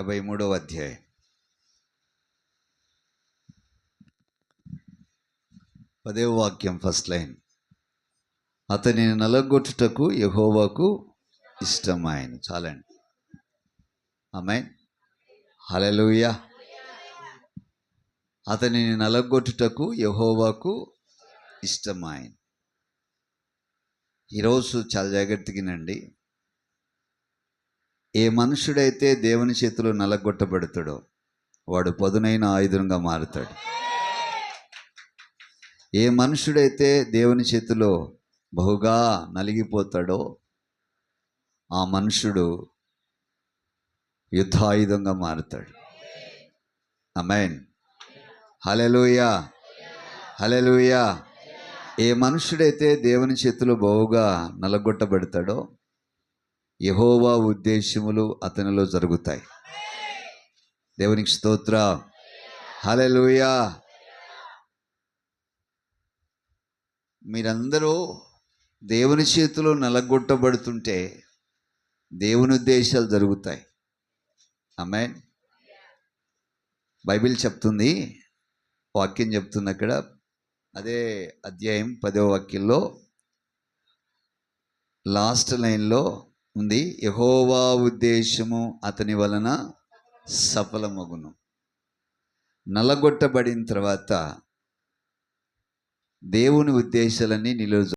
యాభై మూడవ అధ్యాయం. పదే వాక్యం ఫస్ట్ లైన్. అతనిని నలగొట్టుటకు యహోవాకు ఇష్టమైన చాలండి. ఆమె హలలుయ అతనిని నలగొట్టుటకు యహోవాకు ఇష్టమాయన్. ఈరోజు చాలా జాగ్రత్తగానండి ఏ మనుషుడైతే దేవుని చేతిలో నలగొట్టబడతాడో వాడు పదునైన ఆయుధంగా మారుతాడు. ఏ మనుషుడైతే దేవుని చేతిలో బహుగా నలిగిపోతాడో ఆ మనుషుడు యుద్ధాయుధంగా మారుతాడు. అమైన్ హలెలుయా హలెలుయా ఏ మనుషుడైతే దేవుని చేతిలో బహుగా నలగొట్టబడతాడో యహోవా ఉద్దేశములు అతనిలో జరుగుతాయి. దేవునికి స్తోత్ర. హలెలుయా మీరందరూ దేవుని చేతిలో నలగొట్టబడుతుంటే దేవుని ఉద్దేశాలు జరుగుతాయి. ఆమె బైబిల్ చెప్తుంది వాక్యం చెప్తుంది అక్కడ. అదే అధ్యాయం పదో వాక్యంలో లాస్ట్ లైన్లో ఉంది. యహోవా ఉద్దేశము అతని వలన సఫలమగును. నలగొట్టబడిన తర్వాత దేవుని ఉద్దేశాలన్నీ నిలువ